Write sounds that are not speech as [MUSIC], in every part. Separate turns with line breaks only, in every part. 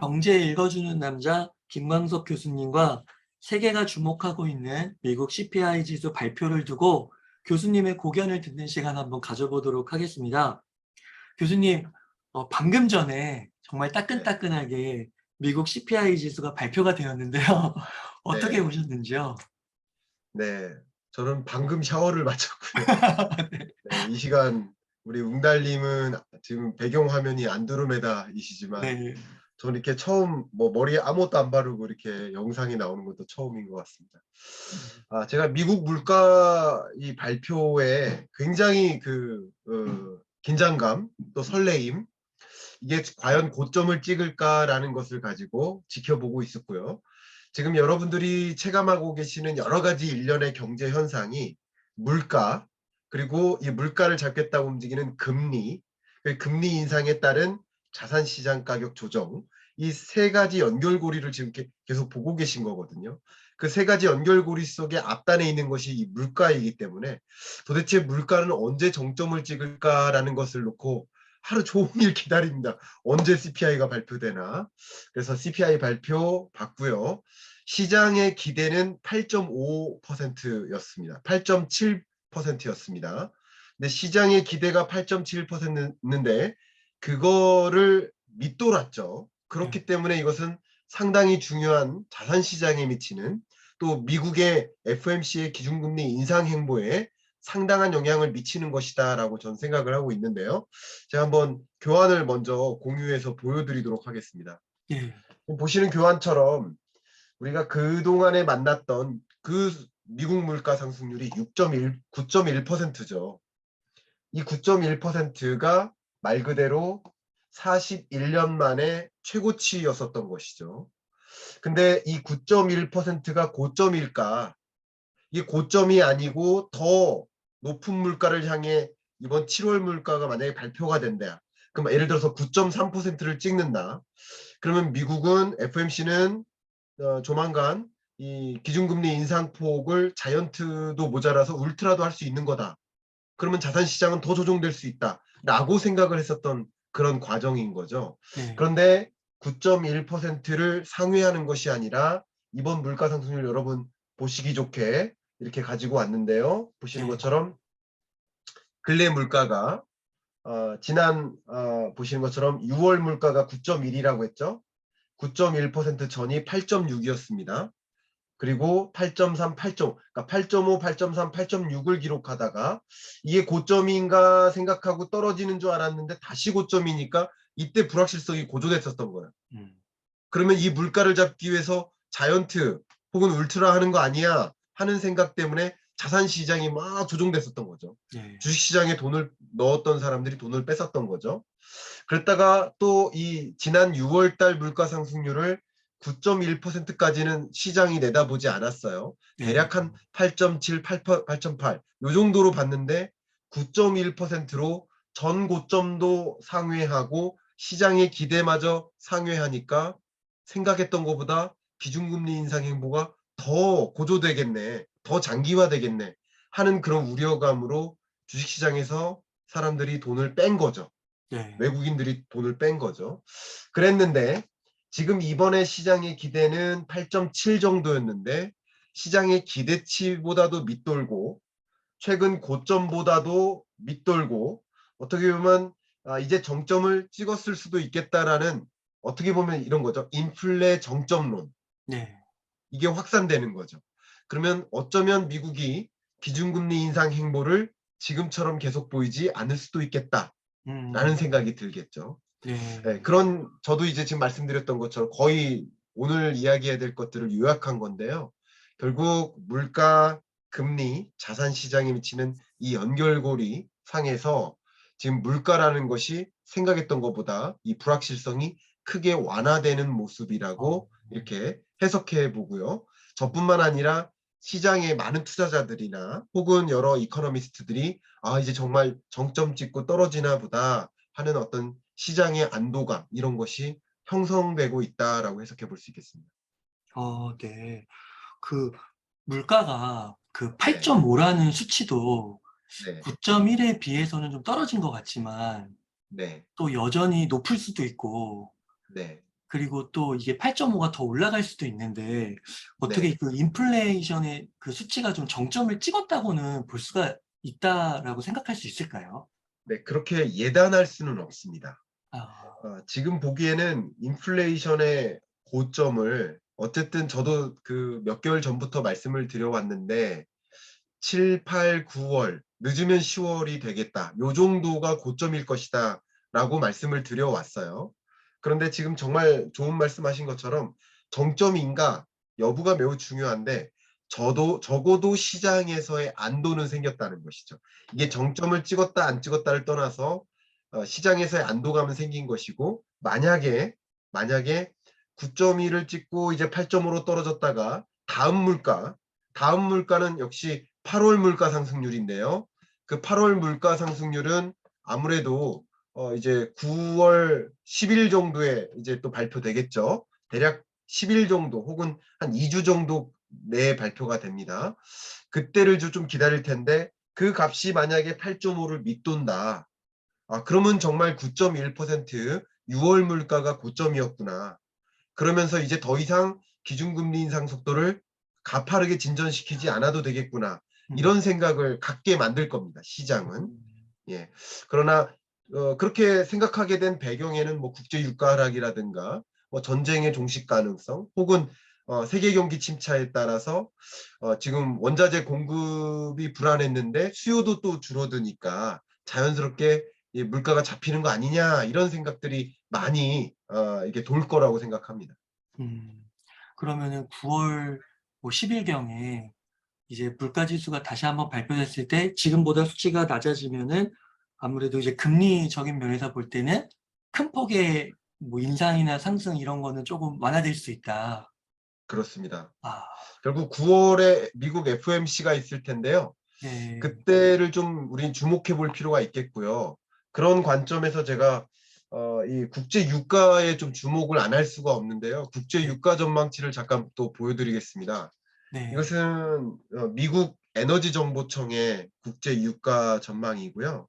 경제 읽어주는 남자 김광석 교수님과 세계가 주목하고 있는 미국 CPI 지수 발표를 두고 교수님의 고견을 듣는 시간 한번 가져보도록 하겠습니다. 교수님, 어, 방금 전에 정말 따끈따끈하게 미국 CPI 지수가 발표가 되었는데요. [LAUGHS] 어떻게
네.
보셨는지요?
네, 저는 방금 샤워를 [LAUGHS] 마쳤고요.
네.
네, 이 시간 우리 웅달님은 지금 배경 화면이 안드로메다이시지만
네.
저는 이렇게 처음 뭐 머리에 아무것도 안 바르고 이렇게 영상이 나오는 것도 처음인 것 같습니다. 아, 제가 미국 물가 이 발표에 굉장히 그 어, 긴장감 또 설레임 이게 과연 고점을 찍을까라는 것을 가지고 지켜보고 있었고요. 지금 여러분들이 체감하고 계시는 여러 가지 일련의 경제 현상이 물가 그리고 이 물가를 잡겠다고 움직이는 금리 그 금리 인상에 따른 자산 시장 가격 조정 이 세 가지 연결고리를 지금 게- 계속 보고 계신 거거든요. 그 세 가지 연결고리 속에 앞단에 있는 것이 이 물가이기 때문에 도대체 물가는 언제 정점을 찍을까라는 것을 놓고 하루 종일 [LAUGHS] 기다립니다. 언제 CPI가 발표되나. 그래서 CPI 발표 봤고요. 시장의 기대는 8.5%였습니다. 8.7%였습니다. 근데 시장의 기대가 8.7%였는데 그거를 밑돌았죠. 그렇기 때문에 이것은 상당히 중요한 자산 시장에 미치는 또 미국의 FMC의 기준금리 인상 행보에 상당한 영향을 미치는 것이다라고 전 생각을 하고 있는데요. 제가 한번 교환을 먼저 공유해서 보여드리도록 하겠습니다.
예.
보시는 교환처럼 우리가 그동안에 만났던 그 미국 물가 상승률이 6.1, 9.1%죠. 이 9.1%가 말 그대로 41년 만에 최고치였었던 것이죠. 근데 이 9.1%가 고점일까? 이게 고점이 아니고 더 높은 물가를 향해 이번 7월 물가가 만약에 발표가 된다. 그럼 예를 들어서 9.3%를 찍는다. 그러면 미국은 FMC는 어, 조만간 이 기준금리 인상폭을 자이언트도 모자라서 울트라도 할 수 있는 거다. 그러면 자산 시장은 더 조정될 수 있다라고 생각을 했었던 그런 과정인 거죠.
네.
그런데 9.1%를 상회하는 것이 아니라 이번 물가 상승률 여러분 보시기 좋게 이렇게 가지고 왔는데요. 보시는
네.
것처럼 근래 물가가 어, 지난 어, 보시는 것처럼 6월 물가가 9.1이라고 했죠. 9.1% 전이 8.6이었습니다. 그리고 8.3, 8.5, 그러니까 8.5, 8.3, 8.6을 기록하다가 이게 고점인가 생각하고 떨어지는 줄 알았는데 다시 고점이니까 이때 불확실성이 고조됐었던 거예요.
음.
그러면 이 물가를 잡기 위해서 자이언트 혹은 울트라 하는 거 아니야 하는 생각 때문에 자산 시장이 막 조정됐었던 거죠.
예.
주식 시장에 돈을 넣었던 사람들이 돈을 뺐었던 거죠. 그랬다가 또 이 지난 6월 달 물가 상승률을 9.1%까지는 시장이 내다보지 않았어요.
네.
대략 한 8.7, 8.8, 요 정도로 봤는데 9.1%로 전 고점도 상회하고 시장의 기대마저 상회하니까 생각했던 것보다 기준금리 인상 행보가 더 고조되겠네, 더 장기화되겠네 하는 그런 우려감으로 주식시장에서 사람들이 돈을 뺀 거죠.
네.
외국인들이 돈을 뺀 거죠. 그랬는데 지금 이번에 시장의 기대는 8.7 정도였는데 시장의 기대치보다도 밑돌고 최근 고점보다도 밑돌고 어떻게 보면 아, 이제 정점을 찍었을 수도 있겠다라는 어떻게 보면 이런 거죠. 인플레 정점론
네.
이게 확산되는 거죠. 그러면 어쩌면 미국이 기준금리 인상 행보를 지금처럼 계속 보이지 않을 수도 있겠다라는
음.
생각이 들겠죠.
네.
네, 그런 저도 이제 지금 말씀드렸던 것처럼 거의 오늘 이야기해야 될 것들을 요약한 건데요. 결국 물가, 금리, 자산 시장에 미치는 이 연결고리 상에서 지금 물가라는 것이 생각했던 것보다 이 불확실성이 크게 완화되는 모습이라고 이렇게 해석해 보고요. 저뿐만 아니라 시장의 많은 투자자들이나 혹은 여러 이코노미스트들이 아 이제 정말 정점 찍고 떨어지나 보다 하는 어떤 시장의 안도감 이런 것이 형성되고 있다라고 해석해 볼 수 있겠습니다.
어, 네. 그 물가가 그 8.5라는 수치도
네,
9.1에 비해서는 좀 떨어진 것 같지만
네,
또 여전히 높을 수도 있고
네,
그리고 또 이게 8.5가 더 올라갈 수도 있는데 어떻게
네.
그 인플레이션의 그 수치가 좀 정점을 찍었다고는 볼 수가 있다라고 생각할 수 있을까요?
네, 그렇게 예단할 수는 없습니다.
아,
어, 지금 보기에는 인플레이션의 고점을 어쨌든 저도 그 몇 개월 전부터 말씀을 드려왔는데 7, 8, 9월 늦으면 10월이 되겠다. 요 정도가 고점일 것이다 라고 말씀을 드려왔어요. 그런데 지금 정말 좋은 말씀하신 것처럼 정점인가 여부가 매우 중요한데 저도 적어도 시장에서의 안도는 생겼다는 것이죠. 이게 정점을 찍었다 안 찍었다를 떠나서 어, 시장에서의 안도감은 생긴 것이고 만약에 만약에 9.1을 찍고 이제 8.5로 떨어졌다가 다음 물가 다음 물가는 역시 8월 물가 상승률인데요. 그 8월 물가 상승률은 아무래도 어 이제 9월 10일 정도에 이제 또 발표되겠죠. 대략 10일 정도 혹은 한 2주 정도 내에 발표가 됩니다. 그때를 좀- 좀 기다릴 텐데 그 값이 만약에 8.5를 밑돈다. 아, 그러면 정말 9.1% 6월 물가가 고점이었구나. 그러면서 이제 더 이상 기준금리 인상 속도를 가파르게 진전시키지 않아도 되겠구나.
음.
이런 생각을 갖게 만들 겁니다. 시장은. 예. 그러나 어, 그렇게 생각하게 된 배경에는 뭐 국제 유가 하락이라든가 뭐 전쟁의 종식 가능성 혹은 어, 세계 경기 침체에 따라서 어, 지금 원자재 공급이 불안했는데 수요도 또 줄어드니까 자연스럽게 이 물가가 잡히는 거 아니냐 이런 생각들이 많이 어, 이게 돌 거라고 생각합니다.
음, 그러면은 9월 뭐 10일경에 이제 물가 지수가 다시 한번 발표됐을 때 지금보다 수치가 낮아지면은 아무래도 이제 금리적인 면에서 볼 때는 큰 폭의 뭐 인상이나 상승 이런 거는 조금 완화될 수 있다.
그렇습니다.
아,
결국 9월에 미국 FOMC가 있을 텐데요.
네.
그때를 좀 우린 주목해 볼 필요가 있겠고요. 그런 관점에서 제가 어, 이 국제 유가에 좀 주목을 안 할 수가 없는데요. 국제 유가 전망치를 잠깐 또 보여드리겠습니다.
네.
이것은 어, 미국 에너지 정보청의 국제 유가 전망이고요.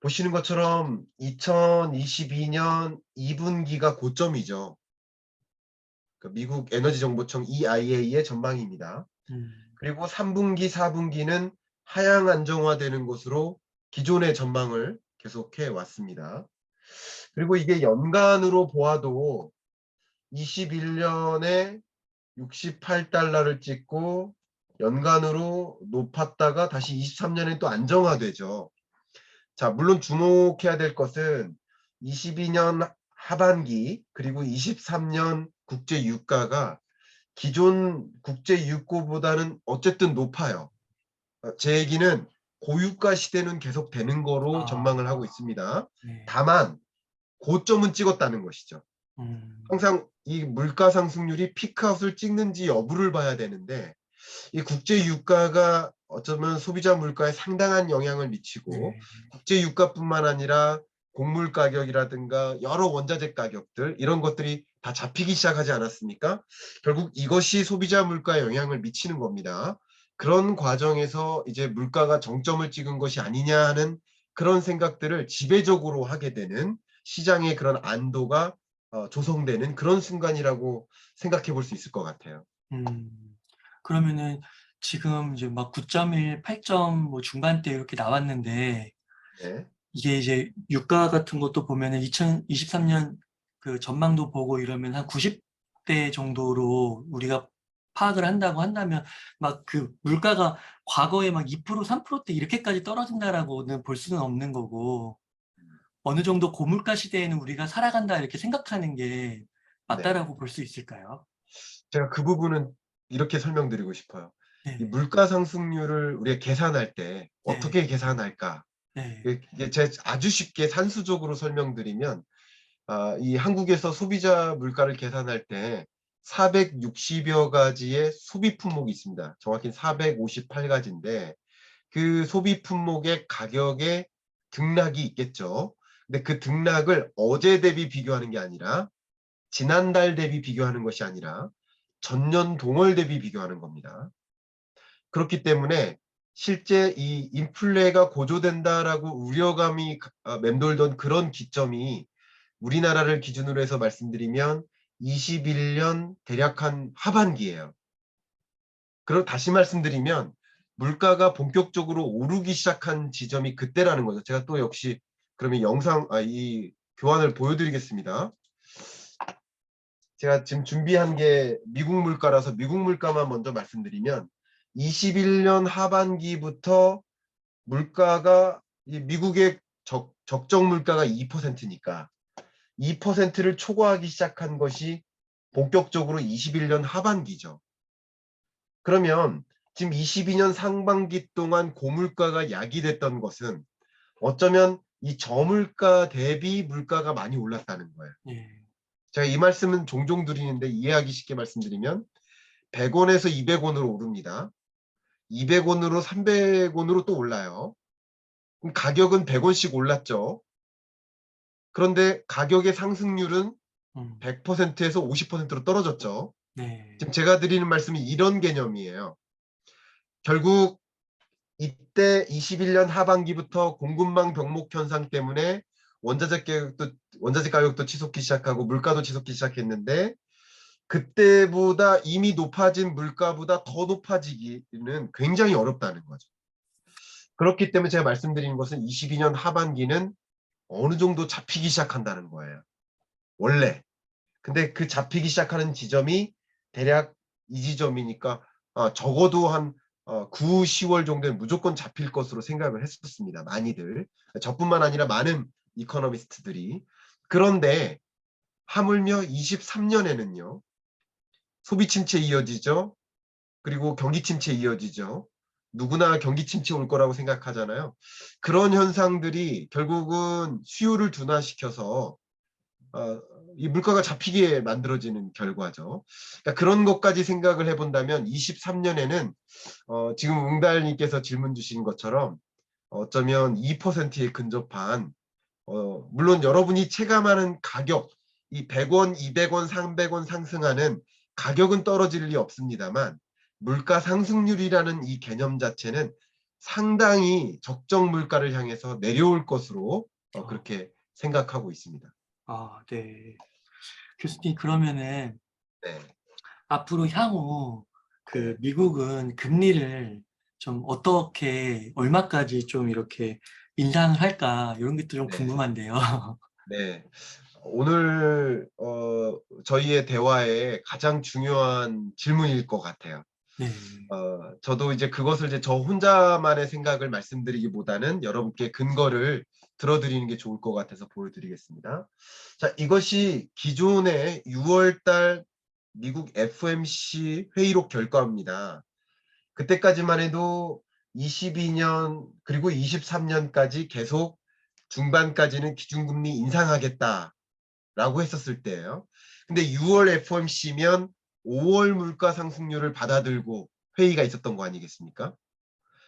보시는 것처럼 2022년 2분기가 고점이죠. 그 미국 에너지 정보청 EIA의 전망입니다.
음,
그리고 3분기, 4분기는 하향 안정화되는 것으로 기존의 전망을 계속해 왔습니다. 그리고 이게 연간으로 보아도 21년에 68달러를 찍고 연간으로 높았다가 다시 23년에 또 안정화되죠. 자, 물론 주목해야 될 것은 22년 하반기 그리고 23년 국제 유가가 기존 국제 유가보다는 어쨌든 높아요. 어, 제 얘기는 고유가 시대는 계속 되는 거로
아.
전망을 하고 있습니다.
네.
다만 고점은 찍었다는 것이죠.
음,
항상 이 물가 상승률이 피크아웃을 찍는지 여부를 봐야 되는데 이 국제 유가가 어쩌면 소비자 물가에 상당한 영향을 미치고
네.
국제 유가뿐만 아니라 곡물 가격이라든가 여러 원자재 가격들 이런 것들이 다 잡히기 시작하지 않았습니까? 결국 이것이 소비자 물가에 영향을 미치는 겁니다. 그런 과정에서 이제 물가가 정점을 찍은 것이 아니냐 하는 그런 생각들을 지배적으로 하게 되는 시장의 그런 안도가 어, 조성되는 그런 순간이라고 생각해 볼 수 있을 것 같아요.
음, 그러면은 지금 이제 막 9.1, 8점 뭐 중반대 이렇게 나왔는데
네.
이게 이제 유가 같은 것도 보면은 2023년 그 전망도 보고 이러면 한 90대 정도로 우리가 파악을 한다고 한다면 막 그 물가가 과거에 막 2% 3%대 이렇게까지 떨어진다라고는 볼 수는 없는 거고 어느 정도 고물가 시대에는 우리가 살아간다 이렇게 생각하는 게 맞다라고 볼수 있을까요?
제가 그 부분은 이렇게 설명드리고 싶어요.
네,
이 물가 상승률을 우리가 계산할 때
네.
어떻게 계산할까?
네,
이게 제 아주 쉽게 산수적으로 설명드리면 아, 이 한국에서 소비자 물가를 계산할 때 460여 가지의 소비 품목이 있습니다. 정확히 458가지인데 그 소비 품목의 가격에 등락이 있겠죠. 근데 그 등락을 어제 대비 비교하는 게 아니라 지난달 대비 비교하는 것이 아니라 전년 동월 대비 비교하는 겁니다. 그렇기 때문에 실제 이 인플레가 고조된다라고 우려감이 어, 맴돌던 그런 기점이 우리나라를 기준으로 해서 말씀드리면 21년 대략 한 하반기예요. 그럼 다시 말씀드리면 물가가 본격적으로 오르기 시작한 지점이 그때라는 거죠. 제가 또 역시 그러면 영상 아, 이 교환을 보여드리겠습니다. 제가 지금 준비한 게 미국 물가라서 미국 물가만 먼저 말씀드리면 21년 하반기부터 물가가 이 미국의 적, 적정 물가가 2%니까 2%를 초과하기 시작한 것이 본격적으로 21년 하반기죠. 그러면 지금 22년 상반기 동안 고물가가 야기됐던 것은 어쩌면 이 저물가 대비 물가가 많이 올랐다는 거예요.
예.
제가 이 말씀은 종종 드리는데 이해하기 쉽게 말씀드리면 100원에서 200원으로 오릅니다. 200원으로 300원으로 또 올라요. 그럼 가격은 100원씩 올랐죠. 그런데 가격의 상승률은
음.
100%에서 50%로 떨어졌죠.
네.
지금 제가 드리는 말씀이 이런 개념이에요. 결국 이때 21년 하반기부터 공급망 병목 현상 때문에 원자재 가격도 원자재 가격도 치솟기 시작하고 물가도 치솟기 시작했는데 그때보다 이미 높아진 물가보다 더 높아지기는 굉장히 어렵다는 거죠. 그렇기 때문에 제가 말씀드린 것은 22년 하반기는 어느 정도 잡히기 시작한다는 거예요. 원래. 근데 그 잡히기 시작하는 지점이 대략 이 지점이니까 어, 적어도 한 어, 9, 10월 정도는 무조건 잡힐 것으로 생각을 했었습니다. 많이들. 저뿐만 아니라 많은 이코노미스트들이. 그런데 하물며 23년에는요. 소비 침체 이어지죠. 그리고 경기 침체 이어지죠. 누구나 경기 침체 올 거라고 생각하잖아요. 그런 현상들이 결국은 수요를 둔화시켜서 어, 이 물가가 잡히게 만들어지는 결과죠. 그러니까 그런 것까지 생각을 해본다면 23년에는 어, 지금 웅달님께서 질문 주신 것처럼 어쩌면 2%에 근접한 어, 물론 여러분이 체감하는 가격 이 100원, 200원, 300원 상승하는 가격은 떨어질 리 없습니다만 물가 상승률이라는 이 개념 자체는 상당히 적정 물가를 향해서 내려올 것으로 어, 그렇게 생각하고 있습니다.
아, 네. 교수님, 그러면은
네.
앞으로 향후 그
네.
미국은 금리를 좀 어떻게, 얼마까지 좀 이렇게 인상을 할까, 이런 것도 좀
네.
궁금한데요. [LAUGHS]
네. 오늘 어, 저희의 대화의 가장 중요한 질문일 것 같아요.
네.
어, 저도 이제 그것을 이제 저 혼자만의 생각을 말씀드리기보다는 여러분께 근거를 들어드리는 게 좋을 것 같아서 보여드리겠습니다. 자, 이것이 기존의 6월달 미국 FMC 회의록 결과입니다. 그때까지만 해도 22년 그리고 23년까지 계속 중반까지는 기준금리 인상하겠다라고 했었을 때예요. 근데 6월 FOMC면 5월 물가 상승률을 받아들고 회의가 있었던 거 아니겠습니까?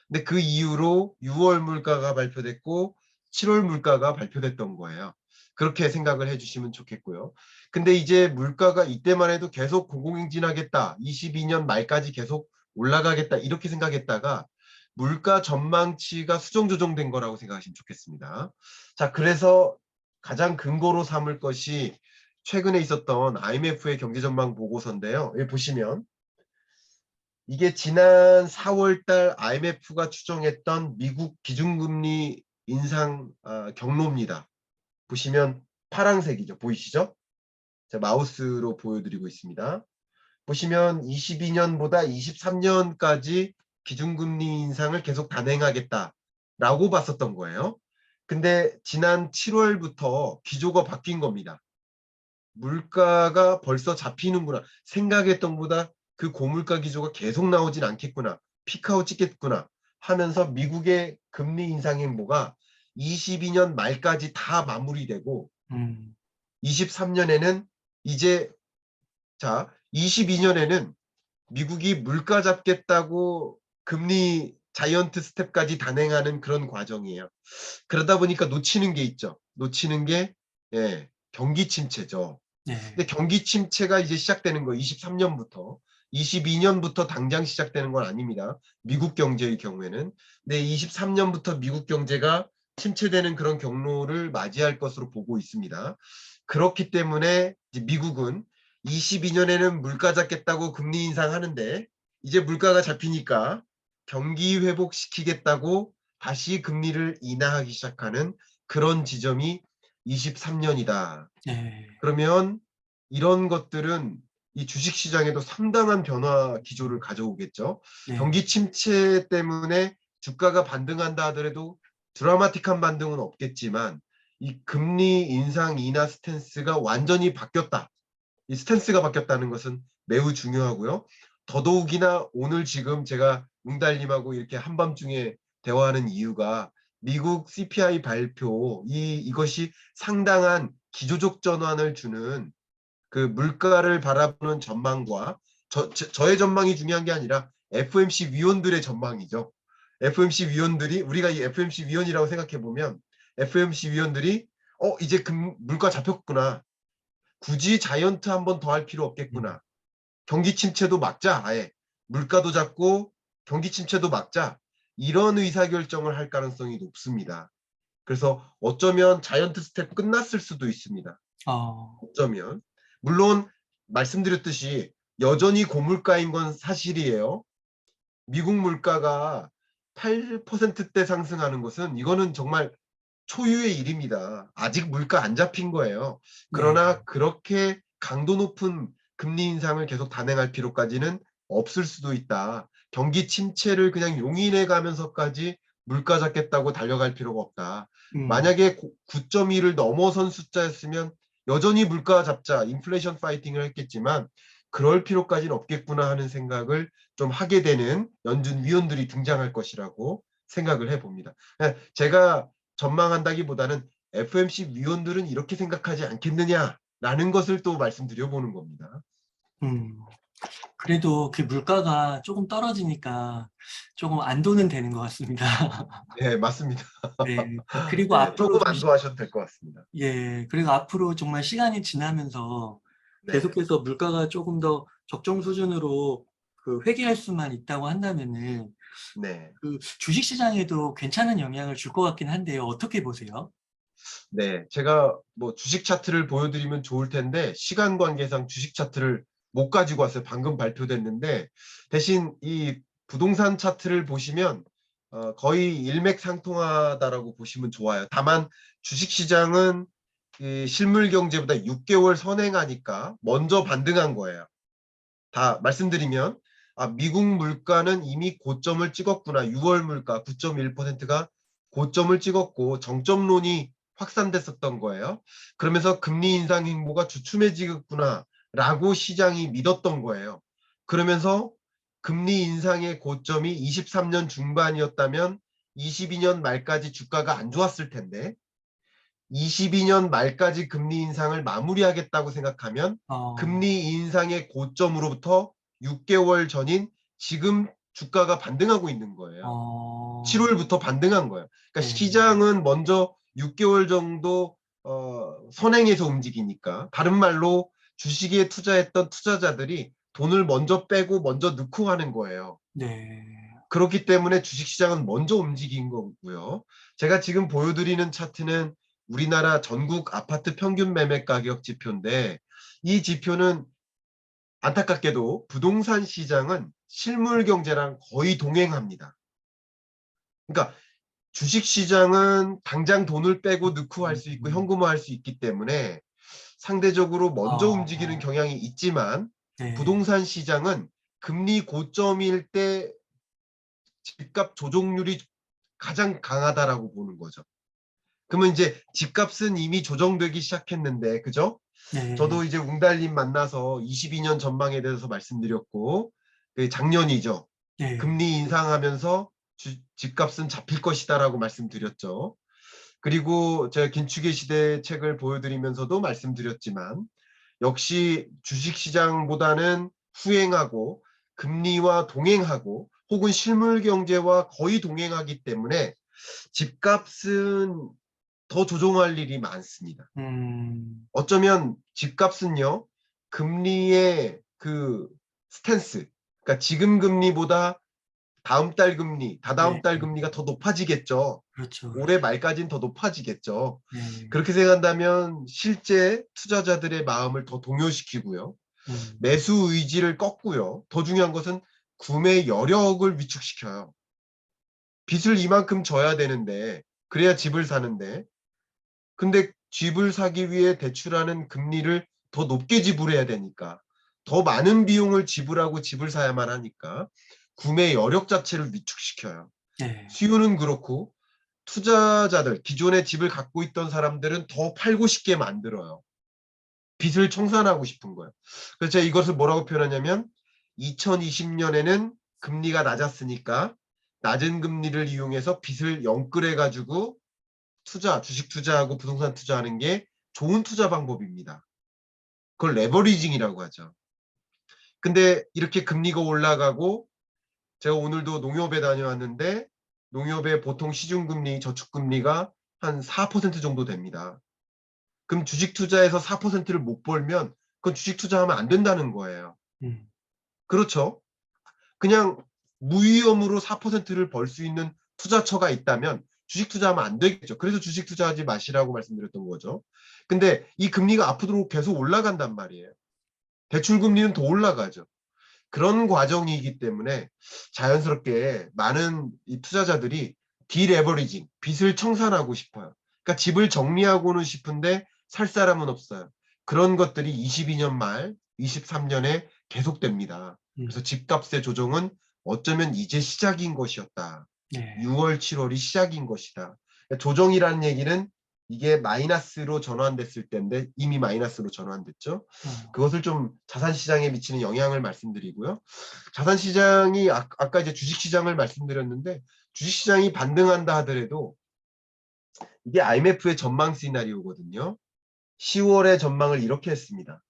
근데 그 이후로 6월 물가가 발표됐고 7월 물가가 발표됐던 거예요. 그렇게 생각을 해주시면 좋겠고요. 근데 이제 물가가 이때만 해도 계속 공공행진하겠다. 22년 말까지 계속 올라가겠다. 이렇게 생각했다가 물가 전망치가 수정 조정된 거라고 생각하시면 좋겠습니다. 자, 그래서 가장 근거로 삼을 것이 최근에 있었던 IMF의 경제전망 보고서인데요. 여기 보시면 이게 지난 4월달 IMF가 추정했던 미국 기준금리 인상 아, 경로입니다. 보시면 파란색이죠. 보이시죠? 자, 마우스로 보여드리고 있습니다. 보시면 22년보다 23년까지 기준금리 인상을 계속 단행하겠다라고 봤었던 거예요. 근데 지난 7월부터 기조가 바뀐 겁니다. 물가가 벌써 잡히는구나. 생각했던 보다 그 고물가 기조가 계속 나오진 않겠구나. 피크아웃 찍겠구나 하면서 미국의 금리 인상 행보가 22년 말까지 다 마무리되고
음,
23년에는 이제 자 22년에는 미국이 물가 잡겠다고 금리 자이언트 스텝까지 단행하는 그런 과정이에요. 그러다 보니까 놓치는 게 있죠. 놓치는 게 예, 경기 침체죠.
네.
근데 경기 침체가 이제 시작되는 거 23년부터 22년부터 당장 시작되는 건 아닙니다. 미국 경제의 경우에는. 근데 23년부터 미국 경제가 침체되는 그런 경로를 맞이할 것으로 보고 있습니다. 그렇기 때문에 미국은 22년에는 물가 잡겠다고 금리 인상하는데 이제 물가가 잡히니까 경기 회복시키겠다고 다시 금리를 인하하기 시작하는 그런 지점이 23년이다.
네.
그러면 이런 것들은 이 주식 시장에도 상당한 변화 기조를 가져오겠죠.
네.
경기 침체 때문에 주가가 반등한다 하더라도 드라마틱한 반등은 없겠지만 이 금리 인상 인하 스탠스가 완전히 바뀌었다. 이 스탠스가 바뀌었다는 것은 매우 중요하고요. 더더욱이나 오늘 지금 제가 웅달님하고 이렇게 한밤중에 대화하는 이유가 미국 CPI 발표 이 이것이 상당한 기조적 전환을 주는 그 물가를 바라보는 전망과 저, 저- 저 의 전망이 중요한 게 아니라 FMC 위원들의 전망이죠. FMC 위원들이 우리가 이 FMC 위원이라고 생각해 보면 FMC 위원들이 어 이제 금, 물가 잡혔구나. 굳이 자이언트 한 번 더 할 필요 없겠구나. 경기 침체도 막자 아예 물가도 잡고 경기 침체도 막자 이런 의사결정을 할 가능성이 높습니다. 그래서 어쩌면 자이언트 스텝 끝났을 수도 있습니다.
어,
어쩌면 물론 말씀드렸듯이 여전히 고물가인 건 사실이에요. 미국 물가가 8%대 상승하는 것은 이거는 정말 초유의 일입니다. 아직 물가 안 잡힌 거예요. 그러나
네.
그렇게 강도 높은 금리 인상을 계속 단행할 필요까지는 없을 수도 있다. 경기 침체를 그냥 용인해 가면서까지 물가 잡겠다고 달려갈 필요가 없다.
음,
만약에 9.2를 넘어선 숫자였으면 여전히 물가 잡자, 인플레이션 파이팅을 했겠지만 그럴 필요까지는 없겠구나 하는 생각을 좀 하게 되는 연준 위원들이 등장할 것이라고 생각을 해봅니다. 예, 제가 전망한다기보다는 FMC 위원들은 이렇게 생각하지 않겠느냐라는 것을 또 말씀드려보는 겁니다.
음. 그래도 그 물가가 조금 떨어지니까 조금 안도는 되는 것 같습니다. [LAUGHS]
네, 맞습니다.
네. 그리고
네,
앞으로
조금
좀
안도하셔도 될 것 같습니다.
예, 그리고 앞으로 정말 시간이 지나면서
네.
계속해서 물가가 조금 더 적정 수준으로 그 회귀할 수만 있다고 한다면은
네.
그 주식 시장에도 괜찮은 영향을 줄 것 같긴 한데요. 어떻게 보세요?
네, 제가 뭐 주식 차트를 보여드리면 좋을 텐데 시간 관계상 주식 차트를 못 가지고 왔어요. 방금 발표됐는데 대신 이 부동산 차트를 보시면 어, 거의 일맥상통하다라고 보시면 좋아요. 다만 주식 시장은 이 실물 경제보다 6개월 선행하니까 먼저 반등한 거예요. 다 말씀드리면 아, 미국 물가는 이미 고점을 찍었구나. 6월 물가 9.1%가 고점을 찍었고 정점론이 확산됐었던 거예요. 그러면서 금리 인상 행보가 주춤해지겠구나 라고 시장이 믿었던 거예요. 그러면서 금리 인상의 고점이 23년 중반이었다면 22년 말까지 주가가 안 좋았을 텐데 22년 말까지 금리 인상을 마무리하겠다고 생각하면
어,
금리 인상의 고점으로부터 6개월 전인 지금 주가가 반등하고 있는 거예요.
어,
7월부터 반등한 거예요. 그러니까
네.
시장은 먼저 6개월 정도 어, 선행해서 움직이니까 다른 말로 주식에 투자했던 투자자들이 돈을 먼저 빼고 먼저 넣고 하는 거예요.
네.
그렇기 때문에 주식시장은 먼저 움직인 거고요. 제가 지금 보여드리는 차트는 우리나라 전국 아파트 평균 매매 가격 지표인데 이 지표는 안타깝게도 부동산 시장은 실물 경제랑 거의 동행합니다. 그러니까 주식 시장은 당장 돈을 빼고 넣고 할 수 있고
음.
현금화 할 수 있기 때문에 상대적으로 먼저
아,
움직이는
아.
경향이 있지만
네.
부동산 시장은 금리 고점일 때 집값 조정률이 가장 강하다라고 보는 거죠. 그러면 이제 집값은 이미 조정되기 시작했는데, 그죠?
네.
저도 이제 웅달님 만나서 22년 전망에 대해서 말씀드렸고, 그 작년이죠.
네.
금리 인상하면서 주- 집값은 잡힐 것이다라고 말씀드렸죠. 그리고 제가 긴축의 시대 책을 보여드리면서도 말씀드렸지만 역시 주식시장보다는 후행하고 금리와 동행하고 혹은 실물 경제와 거의 동행하기 때문에 집값은 더 조정할 일이 많습니다.
음,
어쩌면 집값은요 금리의 그 스탠스 그러니까 지금 금리보다 다음 달 금리 다다음
네.
달 금리가 더 높아지겠죠
그렇죠.
올해 말까지는 더 높아지겠죠
네.
그렇게 생각한다면 실제 투자자들의 마음을 더 동요시키고요
음.
매수 의지를 꺾고요. 더 중요한 것은 구매 여력을 위축시켜요. 빚을 이만큼 져야 되는데 그래야 집을 사는데 근데 집을 사기 위해 대출하는 금리를 더 높게 지불해야 되니까 더 많은 비용을 지불하고 집을 사야만 하니까 구매 여력 자체를 위축시켜요.
네.
수요는 그렇고 투자자들 기존에 집을 갖고 있던 사람들은 더 팔고 싶게 만들어요. 빚을 청산하고 싶은 거예요. 그래서 제가 이것을 뭐라고 표현하냐면 2020년에는 금리가 낮았으니까 낮은 금리를 이용해서 빚을 영끌해 가지고 투자, 주식 투자하고 부동산 투자하는 게 좋은 투자 방법입니다. 그걸 레버리징이라고 하죠. 근데 이렇게 금리가 올라가고 제가 오늘도 농협에 다녀왔는데 농협의 보통 시중금리, 저축금리가 한 4% 정도 됩니다. 그럼 주식 투자에서 4%를 못 벌면 그건 주식 투자하면 안 된다는 거예요.
음.
그렇죠? 그냥 무위험으로 4%를 벌 수 있는 투자처가 있다면 주식 투자하면 안 되겠죠. 그래서 주식 투자하지 마시라고 말씀드렸던 거죠. 근데 이 금리가 앞으로 계속 올라간단 말이에요. 대출 금리는 더 올라가죠. 그런 과정이기 때문에 자연스럽게 많은 이 투자자들이 디레버리징, 빚을 청산하고 싶어요. 그러니까 집을 정리하고는 싶은데 살 사람은 없어요. 그런 것들이 22년 말, 23년에 계속됩니다.
음.
그래서 집값의 조정은 어쩌면 이제 시작인 것이었다.
네.
6월, 7월이 시작인 것이다. 조정이라는 얘기는 이게 마이너스로 전환됐을 때인데 이미 마이너스로 전환됐죠.
어.
그것을 좀 자산 시장에 미치는 영향을 말씀드리고요. 자산 시장이 아, 아까 이제 주식 시장을 말씀드렸는데 주식 시장이 반등한다 하더라도 이게 IMF의 전망 시나리오거든요. 10월의 전망을 이렇게 했습니다.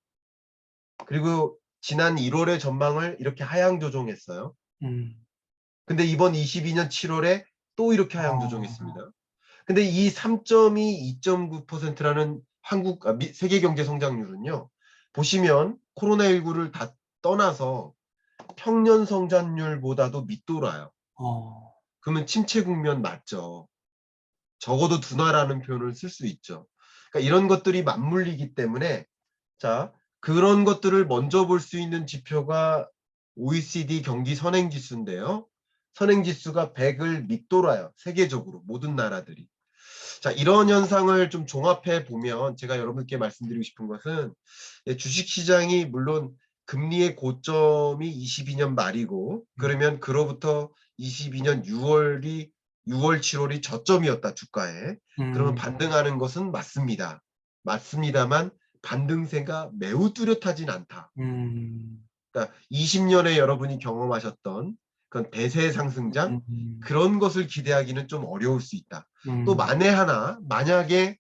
그리고 지난 1월의 전망을 이렇게 하향 조정했어요.
음.
근데 이번 22년 7월에 또 이렇게 하향
아.
조정했습니다. 근데 이 3.2, 2.9%라는 한국 아, 미- 세계 경제 성장률은요. 보시면 코로나19를 다 떠나서 평년 성장률보다도 밑돌아요.
어.
그러면 침체 국면 맞죠. 적어도 둔화라는 표현을 쓸 수 있죠. 그러니까 이런 것들이 맞물리기 때문에 자 그런 것들을 먼저 볼 수 있는 지표가 OECD 경기 선행 지수인데요. 선행 지수가 100을 밑돌아요. 세계적으로 모든 나라들이. 자 이런 현상을 좀 종합해 보면 제가 여러분께 말씀드리고 싶은 것은 예, 주식 시장이 물론 금리의 고점이 22년 말이고 그러면 그로부터 22년 6월이 6월 7월이 저점이었다 주가에 그러면
음.
반등하는 것은 맞습니다. 맞습니다만 반등세가 매우 뚜렷하진 않다.
음.
그러니까 20년에 여러분이 경험하셨던 그런 대세 상승장
음.
그런 것을 기대하기는 좀 어려울 수 있다.
음.
또 만에 하나 만약에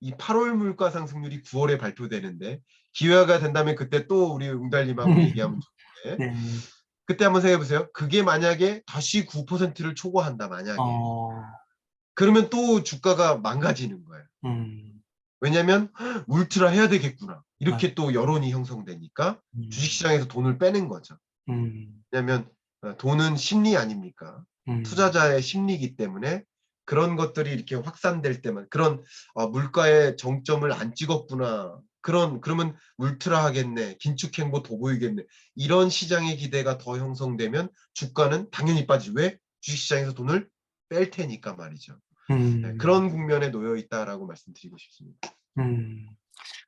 이 8월 물가 상승률이 9월에 발표되는데 기회가 된다면 그때 또 우리 웅달님하고 얘기하면 좋은데
네.
그때 한번 생각해 보세요. 그게 만약에 다시 9%를 초과한다 만약에
어.
그러면 또 주가가 망가지는 거예요.
음.
왜냐하면 "헉, 울트라 해야 되겠구나 이렇게 또 여론이 형성되니까
음.
주식시장에서 돈을 빼는 거죠.
음.
왜냐하면 어, 돈은 심리 아닙니까?
음.
투자자의 심리이기 때문에 그런 것들이 이렇게 확산될 때만 그런 어, 물가의 정점을 안 찍었구나 그런 그러면 울트라 하겠네 긴축 행보 돋보이겠네 이런 시장의 기대가 더 형성되면 주가는 당연히 빠지 왜 주식시장에서 돈을 뺄 테니까 말이죠
음.
네, 그런 국면에 놓여 있다라고 말씀드리고 싶습니다
음.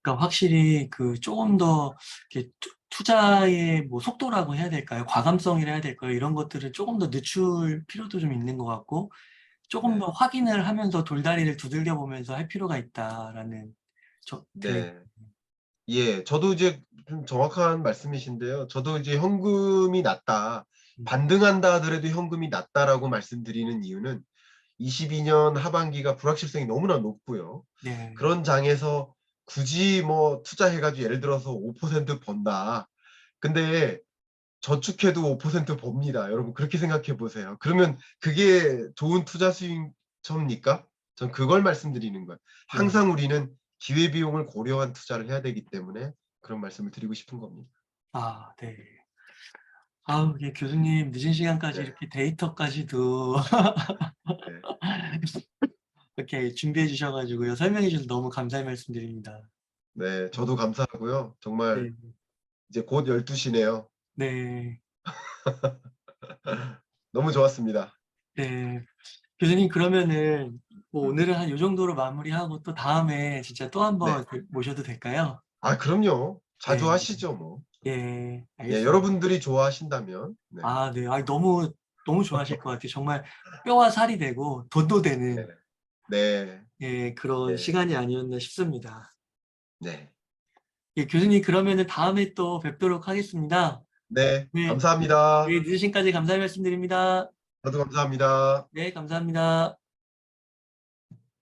그러니까 확실히 그 조금 더 이렇게 투, 투자의 뭐 속도라고 해야 될까요? 과감성이라 해야 될까요? 이런 것들을 조금 더 늦출 필요도 좀 있는 것 같고 조금
네.
더 확인을 하면서 돌다리를 두들겨 보면서 할 필요가 있다라는 저,
네. 예, 저도 이제 좀 정확한 말씀이신데요. 저도 이제 현금이 낮다,
음.
반등한다 하더라도 현금이 낮다라고 말씀드리는 이유는 22년 하반기가 불확실성이 너무나 높고요.
네.
그런 장에서 굳이 뭐 투자해가지고 예를 들어서 5% 번다. 근데 저축해도 5% 법니다. 여러분 그렇게 생각해 보세요. 그러면 그게 좋은 투자 수익처입니까? 전 그걸 말씀드리는 거예요. 항상 우리는 기회비용을 고려한 투자를 해야 되기 때문에 그런 말씀을 드리고 싶은 겁니다.
아, 네. 아우, 이게 교수님 늦은 시간까지
네.
이렇게 데이터까지도 이렇게 준비해 주셔가지고요. 설명해 주셔서 너무 감사의 말씀드립니다.
네, 저도 감사하고요. 정말
네.
이제 곧 12시네요.
네. [LAUGHS]
너무 좋았습니다.
네. 교수님 그러면은 뭐
음.
오늘은 한요 정도로 마무리하고 또 다음에 진짜 또 한번
네.
모셔도 될까요?
아, 그럼요. 자주
네.
하시죠, 뭐.
예.
예,
알겠습니다.
여러분들이 좋아하신다면. 네.
아, 네. 아, 너무 너무 좋아하실 [LAUGHS] 것 같아요. 정말 뼈와 살이 되고 돈도 되는
네. 네.
예, 그런
네.
시간이 아니었나 싶습니다.
네.
예, 교수님 그러면은 다음에 또 뵙도록 하겠습니다.
네.
네.
감사합니다.
예, 늦으신까지 감사의 말씀드립니다.
저도 감사합니다.
네, 감사합니다.